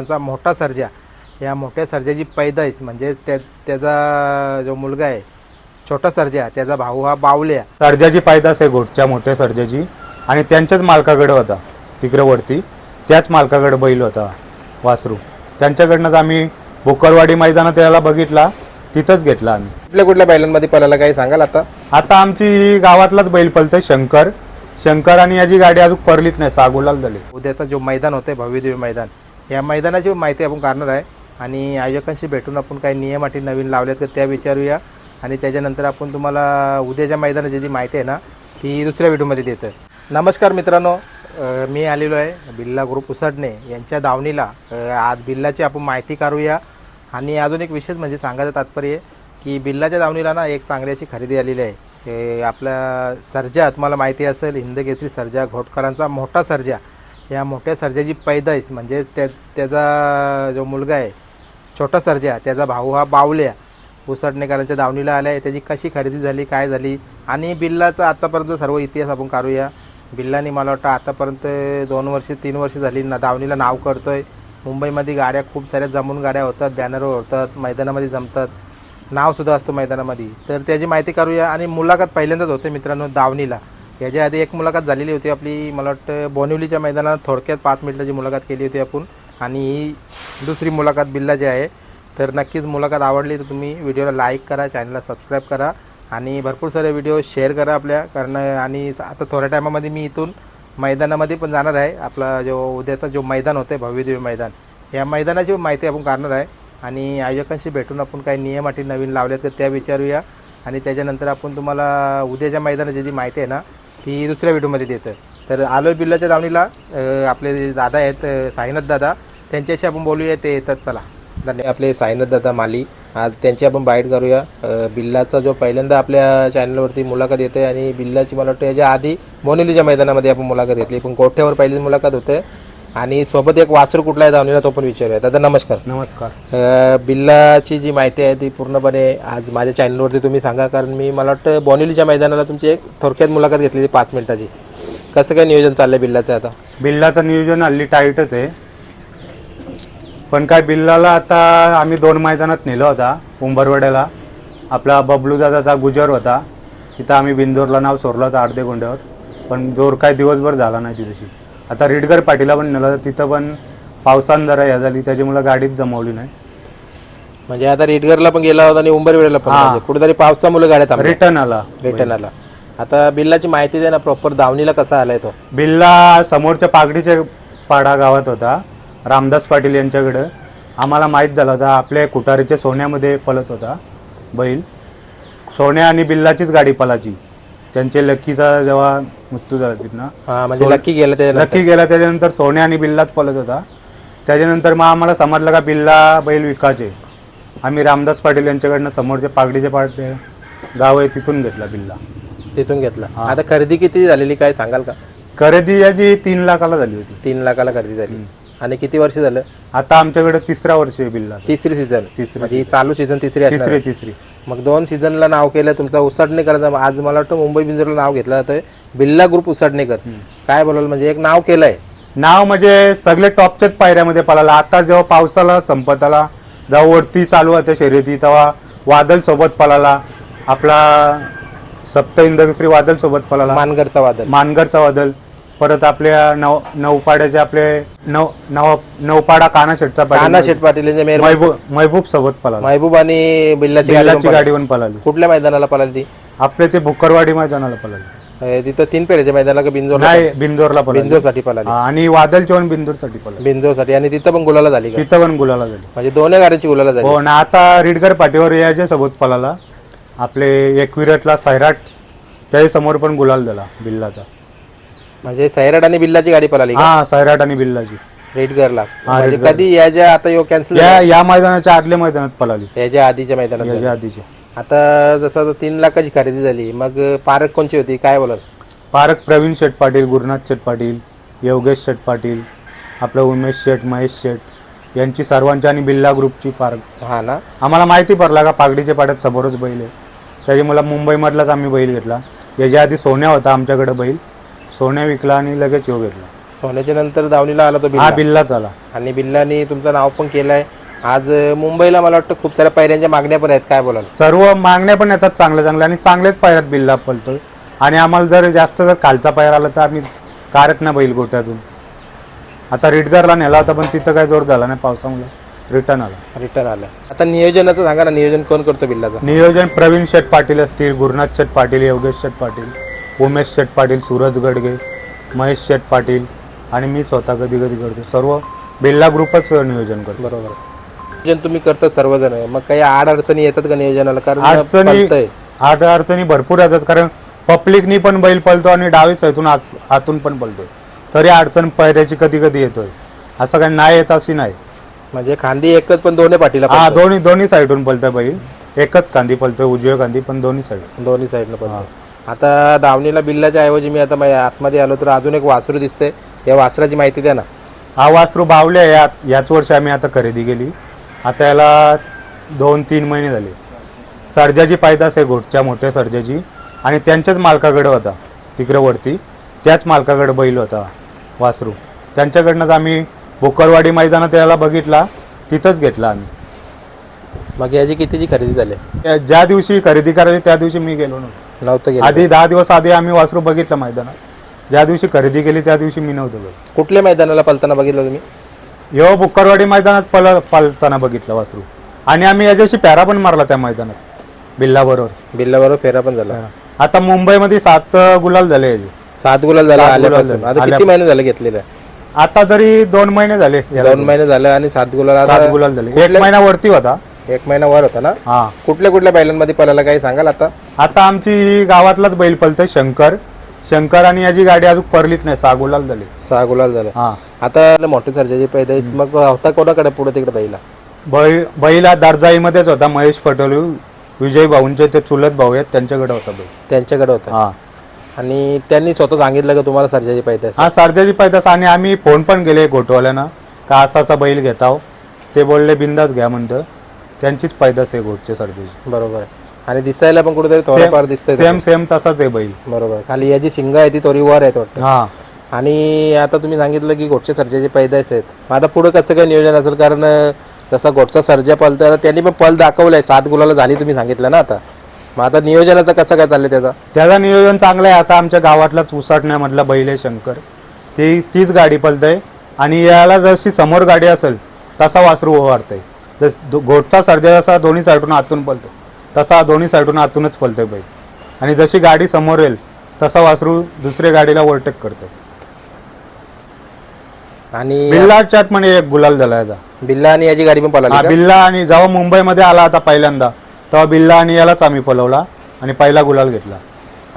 त्यांचा मोठा सर्जा या मोठ्या सर्जाची पैदाईस म्हणजे त्या त्याचा जो मुलगा आहे छोटा सर्जा त्याचा भाऊ हा बावल्या. सर्जाची पायदास आहे घोटच्या मोठ्या सर्जाची. आणि त्यांच्याच मालकाकडे होता तिकडे वरती. त्याच मालकाकडे बैल होता वासरू. त्यांच्याकडनंच आम्ही भोकरवाडी मैदानात त्याला बघितला तिथंच घेतला आम्ही. कुठल्या कुठल्या बैलांमध्ये पळायला काही सांगाल आता? आता आमची गावातलाच बैल पलतंय शंकर. शंकर आणि याची गाडी अजून परलीच नाही सागोलाल झाली उद्याचा जो मैदान होतं भव्यदेवी मैदान या मैदानाची माहिती आपण काढणार आहे. आणि आयोजकांशी भेटून आपण काही नियम अटी नवीन लावल्यात तर त्या विचारूया. आणि त्याच्यानंतर आपण तुम्हाला उद्याच्या मैदानाची जी माहिती आहे ना ती दुसऱ्या व्हिडिओमध्ये देतं. नमस्कार मित्रांनो मी आलेलो आहे बिल्ला ग्रुप उसडणे यांच्या दावणीला. आज बिल्लाची आपण माहिती काढूया. आणि अजून एक विशेष म्हणजे सांगायचं तात्पर्य आहे की बिल्लाच्या दावणीला ना एक चांगली अशी खरेदी आलेली आहे. आपल्या आपला सर्जा तुम्हाला माहिती असेल हिंदकेसरी सर्जा घोटकरांचा मोठा सर्जा. या मोठ्या सर्जाची पैदाईस म्हणजे त्या त्याचा जो मुलगा आहे छोटा सर्जा त्याचा भाऊ हा बावल्या उसटणेकरांच्या दावणीला आल्या. आहे त्याची कशी खरेदी झाली काय झाली? आणि बिल्लाचा आतापर्यंत सर्व इतिहास आपण काढूया. बिल्लानी मला वाटतं आतापर्यंत दोन वर्ष तीन वर्ष झाली ना दावणीला नाव करतो आहे मुंबईमध्ये गाड्या खूप साऱ्या जमून गाड्या होतात बॅनरवर होतात मैदानामध्ये जमतात. नावसुद्धा असतं मैदानामध्ये. तर त्याची माहिती करूया आणि मुलाखत पहिल्यांदाच होते मित्रांनो दावणीला. याच्या आधी एक मुलाखत झालेली होती आपली मला वाटतं बोनिवलीच्या मैदानात थोडक्यात पाच मिनिटाची मुलाखत केली होती आपण आणि ही दुसरी मुलाखत बिल्लाची आहे तर नक्कीच मुलाखत आवडली तर तुम्ही व्हिडिओला लाईक करा चॅनलला सबस्क्राईब करा आणि भरपूर सारे व्हिडिओ शेअर करा आपल्या कारण आणि आता थोड्या टायमामध्ये मी इथून मैदानामध्ये पण जाणार आहे. आपला जो उद्याचा जो मैदान होतं आहे भव्यदेवी मैदान या मैदानाची माहिती आपण करणार आहे. आणि आयोजकांशी भेटून आपण काही नियम अटी नवीन लावल्यात तर त्या विचारूया. आणि त्याच्यानंतर आपण तुम्हाला उद्याच्या मैदानाची जी माहिती आहे ना ती दुसऱ्या व्हिडिओमध्ये देतं तर आलोय बिल्लाच्या दावणीला आपले दादा आहेत साईनाथ दादा त्यांच्याशी आपण बोलूया ते येतात. चला. धन्यवाद आपले साईनाथ दादा माली आज त्यांची आपण बाईट करूया. बिल्लाचा जो पहिल्यांदा आपल्या चॅनलवरती मुलाखत येते आणि बिल्लाची मला वाटतं याच्या आधी बोनिवलीच्या मैदानामध्ये आपण मुलाखत घेतली. पण कोठ्यावर पहिली मुलाखत होते? आणि सोबत एक वासरू कुठला आहे दावणीला तो पण विचारूया. दादा नमस्कार. नमस्कार. अ, बिल्लाची जी माहिती आहे ती पूर्णपणे आज माझ्या चॅनलवरती तुम्ही सांगा कारण मी मला वाटतं बोनिवलीच्या मैदानाला तुमची एक थोडक्यात मुलाखत घेतली पाच मिनिटाची. कसं काय नियोजन चाललंय बिल्लाचं आता? बिल्लाचं नियोजन हल्ली टाईटच आहे. पण काय बिल्लाला आता आम्ही दोन मैदानात नेलं होता उंबरवड्याला. आपला बबलू दादाचा गुजर होता. तिथं आम्ही बिंदोरला नाव सोडलं होतं अर्धे गोंड्यावर पण जोर काय दिवसभर झाला नाही तिथशी आता रिडगर पाटीला पण नेलं तिथं पण पावसान जरा या झाली त्याच्यामुळे गाडीच जमवली नाही. म्हणजे आता रेडगरला पण गेला होता आणि उंबरवेळेला पण हा. म्हणजे कुठेतरी पावसामुळे गाड्या थांबल्या. रिटर्न आला. रिटर्न आला. आता बिल्लाची माहिती दे ना प्रॉपर दावणीला कसा आलाय तो? बिल्ला समोरच्या पागडीच्या पाडा गावात होता रामदास पाटील यांच्याकडं. आम्हाला माहीत झालं होता आपल्या कुटारीच्या सोन्यामध्ये पळत होता बैल. सोन्या आणि बिल्लाचीच गाडी पलाची. त्यांचे लक्कीचा जेव्हा मृत्यू झाला तिथनं हा म्हणजे लक्की गेला त्याच्यानंतर लक्की गेला त्याच्यानंतर सोन्या आणि बिल्लाच पळत होता. त्याच्यानंतर मग आम्हाला समजलं का बिल्ला बैल विकायचे आम्ही रामदास पाटील यांच्याकडनं समोरच्या पागडीचे पाट गाव आहे तिथून घेतला बिल्ला. तिथून घेतला. आता खरेदी किती झालेली काय सांगाल का? खरेदी याची तीन लाखाला झाली होती. तीन लाखाला खरेदी झाली. आणि किती वर्ष झालं? आता आमच्याकडे तिसरा वर्ष आहे बिल्ला तिसरी सीझन तिसरी म्हणजे ही चालू सीझन तिसरी असणार तिसरी आहे. तिसरी. मग दोन सीझनला नाव केलं तुमचा उसाटणेकरचा आज मला वाटतं मुंबई बिंजरला नाव घेतलं जातंय. बिल्ला ग्रुप उसाटणेकर. काय बोलाल म्हणजे एक नाव केलंय. नाव म्हणजे सगळे टॉपच्याच पायऱ्यामध्ये पळाला. आता जेव्हा पावसाला संपत आला जेव्हा वरती चालू होत्या शर्यती तेव्हा वादल सोबत पळाला. आपला सप्त इंद्रश्री वादल सोबत पळाला. मानगडचा वादळ मानगडचा वादल. परत आपल्या नव नौपाड्याचे आपले नव नव नौपाडा काना शेटचा काना शेठ पाटील मेहरबान महबूब महबूब सोबत पळाला. महबूब आणि बिल्लाची गाडी पण गाडी पण पळाली. पळाली. कुठल्या मैदानाला पळाली ती? आपले ते भुकरवाडी मैदानाला पळाली. अं, तिथं तीन पेरेच्या मैदानाला का बिंजोर नाही बिंदोरला पळाली. बिंजोरसाठी पळाली. हा, आणि वादल चव्हाण बिंदूरसाठी पळाली. बिंजोरसाठी. आणि तिथं पण गुलाला झाली का? तिथं पण गुलाला झाली. म्हणजे दोन्ही गाड्यांची गुलाला झाली. हो ना आता रिडगर पाठीवर याच्या सोबत पळाला आपले एक विरटला सैराट त्याही समोर पण गुलाल झाला बिल्लाचा. म्हणजे सैराट आणि बिल्लाची गाडी पळाली का? हा सैराट आणि बिल्लाची. रेडगरला म्हणजे कधी याच्या आता यो कॅन्सल या या मैदानाच्या आदल्या मैदानात पळाली. याच्या आधीच्या मैदानात झाली. याच्या आधीची आता जसं आता तीन लाखाची खरेदी झाली मग पारक कोणची होती? काय बोलाल? पारक प्रवीण शेठ पाटील गुरुनाथ शेठ पाटील योगेश शेठ पाटील आपलं उमेश शेठ महेश शेठ यांची सर्वांची आणि बिल्ला ग्रुपची पारक हा ना. आम्हाला माहिती पडला का? पागडीच्या पाड्यात समोरच बैल आहे. त्याच्यामुळे मुंबईमधलाच आम्ही बैल घेतला. याच्या आधी सोन्या होता आमच्याकडे बैल सोन्या विकला आणि लगेच यो घेतला. सोन्याच्या नंतर दावणीला आला तो हा बिल्ला बिल्ला चला आणि बिल्लानी तुमचं नाव पण केलंय. आज अं, मुंबईला मला वाटतं खूप साऱ्या पायऱ्यांच्या मागण्या पण आहेत. काय बोलाल? सर्व मागण्या पण येतात चांगल्या चांगल्या आणि चांगलेच पायऱ्यात बिल्ला पलतोय. आणि आम्हाला जर जास्त जर खालचा पायर आला तर आम्ही कारत ना बैल गोट्यातून. आता रिटगरला नेला होता पण तिथं काय जोर झाला नाही पावसामुळे. रिटर्न आला. रिटर्न आलं. आता नियोजनाचं सांगा ना नियोजन कोण करतो बिल्लाचं? नियोजन प्रवीण शेठ पाटील असतील गुरुनाथ शेठ पाटील योगेश शेठ पाटील. उमेश शेठ पाटील सूरज गडगे महेश शेठ पाटील आणि मी स्वतः कधी कधी करतो. सर्व बिल्ला ग्रुपच नियोजन करतो. बरोबर. नियोजन तुम्ही करता सर्वजण. मग काही आड अडचणी येतात का नियोजनाला? कारण अडचणी पळतंय. आठ अडचणी भरपूर येतात. कारण पब्लिकनी पण बैल पळतो आणि डावी साईडून आत आतून पण पळतो तरी अडचण पैऱ्याची कधी कधी येतोय. असं काही नाही येत अशी नाही. म्हणजे खांदी एकच पण दोन्ही पाठीला हा. दोन्ही दोन्ही साईडून पळतोय बैल. एकच कांदी पळतोय उजव्या कांदी पण दोन्ही साईड. दोन्ही साईडनं पळतो आता दावणीला बिल्लाच्या ऐवजी मी आता माझ्या आतमध्ये आलो तर अजून एक वासरू दिसते. या वासराची माहिती द्या ना. हा वासरू बावले या याच वर्षी आम्ही आता खरेदी केली. आता याला दोन तीन महिने झाले. सर्जाची पायदास आहे घोटच्या मोठ्या सर्जाची आणि त्यांच्याच मालकाकडे होता तिकडे वरती. त्याच मालकाकडे बैल होता वासरू. त्यांच्याकडनंच आम्ही भोकरवाडी मैदानात याला बघितला. तिथंच घेतला आम्ही. मग याची कितीची खरेदी झाली? ज्या दिवशी खरेदी करायची त्या दिवशी मी गेलो नव्हतो. नव्हतं गेलं आधी दहा दिवस आधी आम्ही वासरू बघितलं मैदानात. ज्या दिवशी खरेदी केली त्या दिवशी मी नव्हतो कुठल्या मैदानाला पलताना बघितलं तुम्ही? यो बुक्करवाडी मैदानात पल पलताना बघितलं वासरू. आणि आम्ही याच्याशी पॅरा पण मारला त्या मैदानात बिल्ला बरोबर बिल्लाबरोबर फेरा पण झाला. आता मुंबईमध्ये सात गुलाल झाले याचे. सात गुलाल झाला सात गुलाल आल्यापासून झाले. आता किती महिने झाले घेतलेलं? आता तरी दोन महिने झाले याला. दोन महिने झाले आणि सात गुलाल सात आता गुलाल झाले. एक महिना वरती होता. एक महिना वर होता ना? हा. कुठल्या कुठल्या बैलांमध्ये पळायला काही सांगाल आता? आता आमची गावातलाच बैल पलतोय शंकर. शंकर आणि याची गाडी अजून परलीच नाही सहा गुलाल झाले सहा गुलाल झाले हा. आता मोठे सर्जाची पैदाइश मग होता कोणाकडे? पुढे तिकडे बैला. बैल बैल हा दर्जाईमध्येच होता. महेश पटोले विजय भाऊंचे ते चुलत भाऊ आहेत. त्यांच्याकडे होता बैल. त्यांच्याकडे होता. हा. आणि त्यांनी स्वतः सांगितलं का तुम्हाला सर्जाची पैदास हा सर्जाची पैदास आणि आम्ही फोन पण केले घोटवाल्यांना. का असा असा बैल घेताव. ते बोलले बिंदास घ्या म्हणतं. त्यांचीच पैदास आहे घोटच्या सर्जाची. बरोबर. आहे. आणि दिसायला पण कुठेतरी थोडंफार दिसतंय सेम सेम तसाच आहे बैल. बरोबर. खाली याची शिंग आहे ती थोडी वर आहेत वाटतं हा. आणि आता तुम्ही सांगितलं की गोटच्या सर्जाचे पैदास आहेत. मग आता पुढे कसं काय नियोजन असेल? कारण जसा गोटचा सर्जा पलतोय आता त्यांनी पण पल दाखवलाय. सात गुलाला झाली तुम्ही सांगितलं ना आता. मग आता नियोजनाचं कसं काय चाललंय त्याचा? त्याचं नियोजन चांगलं आहे. आता आमच्या गावातलाच उसाटण्यामधला बैल आहे शंकर. ती तीच गाडी पलतय आणि याला जशी समोर गाडी असेल तसा वासरू ओवारतंय जस घोटचा सर्जा जसा दोन्ही साईडून आतून पलतो तसा दोन्ही साईडून आतूनच पलतोय बैल. आणि जशी गाडी समोर येईल तसा वासरू दुसऱ्या गाडीला ओव्हरटेक करतोय. आणि बिल्ला चाट म्हणे एक गुलाल झाला याचा बिल्ला आणि याची गाडी पण हा पळाली बिल्ला आणि जेव्हा मुंबईमध्ये आला आता पहिल्यांदा तेव्हा बिल्ला आणि यालाच आम्ही पलवला आणि पहिला गुलाल घेतला.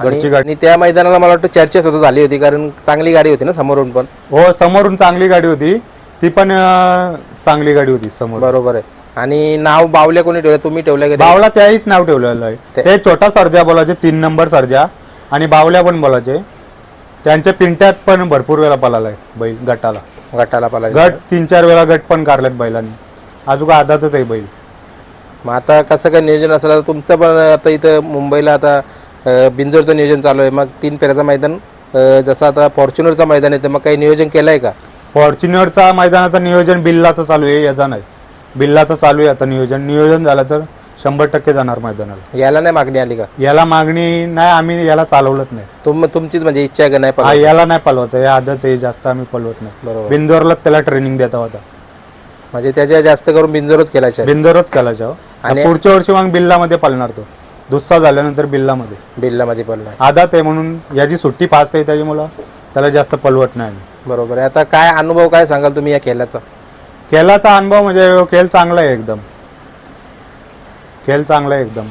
घरची आणि गाडी. आणि त्या मैदानाला मला वाटतं चर्चा सुद्धा झाली होती कारण चांगली गाडी होती ना समोरून पण. हो समोरून चांगली गाडी होती. ती पण अं, चांगली गाडी होती समोर. बरोबर आहे. आणि नाव बावल्या कोणी ठेवलं? तुम्ही ठेवलं का ते? बावला त्याहीच नाव ठेवलेलं आहे. ते- छोटा सर्जा बोलायचे तीन नंबर सर्जा. आणि बावल्या पण बोलायचे. त्यांच्या पिंट्यात पण भरपूर वेळा पळालाय बैल गटाला. गटाला पळाली गट तीन चार वेळा गट पण काढलेत बैलांनी. अजून आदातच आहे बैल. मग आता कसं काय नियोजन असेल? आता तुमचं पण आता इथं मुंबईला आता अं, बिंजोरचं नियोजन चालू आहे. मग तीन फेऱ्याचं मैदान अं, जसं आता फॉर्च्युनरचं मैदान येतं मग काही नियोजन केलं आहे का? फॉर्च्युनरचा मैदानाचं नियोजन बिल्लाचं चालू आहे याचा नाही. बिल्लाचं चालू आहे आता नियोजन. नियोजन झालं तर शंभर टक्के जाणार मैदानाला. याला नाही मागणी आली का? याला मागणी नाही आम्ही याला चालवलंच नाही. तुम तुमचीच म्हणजे इच्छा आहे का नाही हा? याला नाही पलवायचं. या आदत आहे जास्त आम्ही पलवत नाही. बरोबर. बिंदोरला त्याला ट्रेनिंग देता होता म्हणजे त्याच्या जास्त करून बिंजोरच केलायचे आहे. बिंदोरच केला आणि- पुढच्या वर्षी मग बिल्लामध्ये पलणार तो. दुसरा झाल्यानंतर बिल्लामध्ये. बिल्लामध्ये पडलाय आदात आहे म्हणून याची सुट्टी पास आहे त्याच्यामुळं त्याला जास्त पलवत नाही आम्ही. बरोबर आहे. आता काय अनुभव काय सांगाल तुम्ही या खेळाचा? खेळाचा अनुभव म्हणजे खेळ चांगला आहे एकदम. खेळ चांगला आहे एकदम.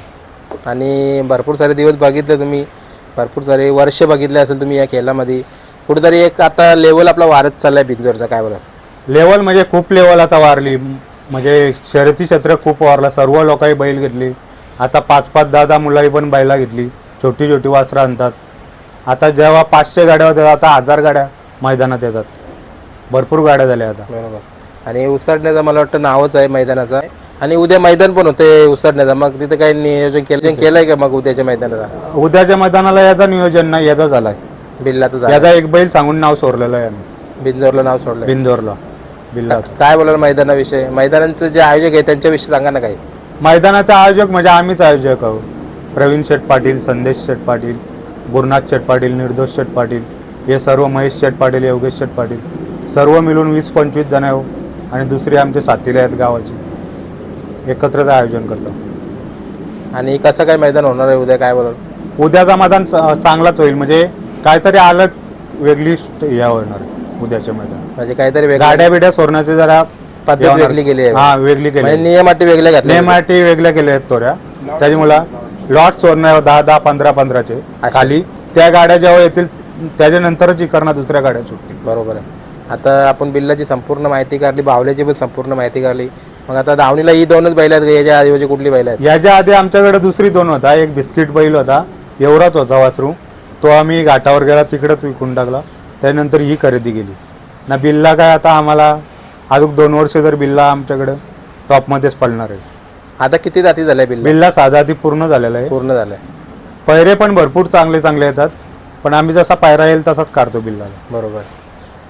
आणि भरपूर सारे दिवस बघितले तुम्ही. भरपूर सारे वर्ष बघितले असेल तुम्ही या खेळामध्ये. कुठेतरी एक आता लेवल आपला वारत चाललाय बिंजोरचा काय बोला लेवल म्हणजे खूप लेवल आता वारली म्हणजे शर्यती क्षेत्र खूप वारला सर्व लोकांनी बैल घेतली. आता पाच पाच दहा दहा मुलाही पण बैला घेतली. छोटी छोटी वासरं आणतात. आता जेव्हा पाचशे गाड्या होत्या आता हजार गाड्या. मैदानात येतात. भरपूर गाड्या झाल्या आता. बरोबर. आणि उसडण्याचा मला वाटतं नावच आहे मैदानाचा. आणि उद्या मैदान पण होते उसडण्याचा मग तिथं काही नियोजन केलं केलंय का मग उद्याच्या मैदानाला? उद्याच्या मैदानाला याचा नियोजन नाही याचा झालाय. बिल्लाचं याचा एक बैल सांगून नाव सोडलेलं आहे आम्ही. बिंजोरला नाव सोडलं बिंदोरला बिल्लाचं काय बोलाल मैदानाविषयी? मैदानांचं जे आयोजक आहे त्यांच्याविषयी सांगा ना काही. मैदानाचा आयोजक म्हणजे आम्हीच आयोजक आहोत. प्रवीण शेठ पाटील संदेश शेठ पाटील गुरुनाथ शेठ पाटील निर्दोष शेठ पाटील. हे सर्व महेश शेठ पाटील योगेश शेठ पाटील सर्व मिळून वीस पंचवीस जण आहे आणि दुसरे आमचे साथीले आहेत गावाचे. एकत्रच आयोजन करतो. आणि कसं काय मैदान होणार आहे उद्या? काय बोलाल? उद्याचा मैदान चांगलाच होईल. म्हणजे काहीतरी अलग वेगळी हे होणार आहे उद्याच्या मैदान. म्हणजे काहीतरी गाड्या बिड्या सोडण्याचे जरा पद्धत. वेगळी आहे. हा वेगळी केली म्हणजे. नियम अटी वेगळे घातले नेमाटी वेगळ्या केल्या आहेत तोऱ्या त्याच्यामुळं लॉट सोडणार दहा दहा पंधरा पंधराचे. खाली. त्या गाड्या जेव्हा येतील त्याच्यानंतरच इकडनं दुसऱ्या गाड्या सुटतील बरोबर आहे. आता आपण बिल्लाची संपूर्ण माहिती काढली बावल्याची पण संपूर्ण माहिती काढली. मग आता दावणीला ही दोनच बैल आहेत का? याच्या ऐवजी कुठली बैल आहेत? याच्या आधी आमच्याकडे दुसरी दोन होता. एक बिस्किट बैल होता. एवढाच होता वासरू. तो आम्ही घाटावर गेला तिकडेच विकून टाकला. त्यानंतर ही खरेदी केली. ना बिल्ला काय आता आम्हाला अजून दोन वर्ष जर बिल्ला आमच्याकडे टॉपमध्येच पडणार आहे. आता किती जाती झाल्या बिल्ला? बिल्ला साधा आधी पूर्ण झालेला आहे पूर्ण झालंय. पैरे पण भरपूर चांगले चांगले येतात. पण आम्ही जसा पायरा येईल तसाच काढतो बिल्लाला. बरोबर.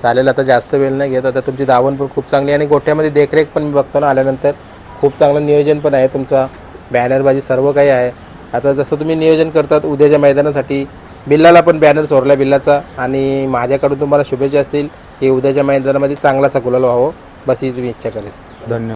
चालेल आता जास्त वेळ नाही घेत. आता तुमची दावण पण खूप चांगली आहे आणि गोठ्यामध्ये देखरेख पण मी बघतो ना आल्यानंतर खूप चांगलं नियोजन पण आहे. तुमचा बॅनरबाजी सर्व काही आहे. आता जसं तुम्ही नियोजन करतात उद्याच्या मैदानासाठी बिल्लाला पण बॅनर सोडला बिल्लाचा. आणि माझ्याकडून तुम्हाला शुभेच्छा असतील की उद्याच्या मैदानामध्ये चांगलाचा गुलाल व्हावं. बस हीच मी इच्छा करेन. धन्यवाद.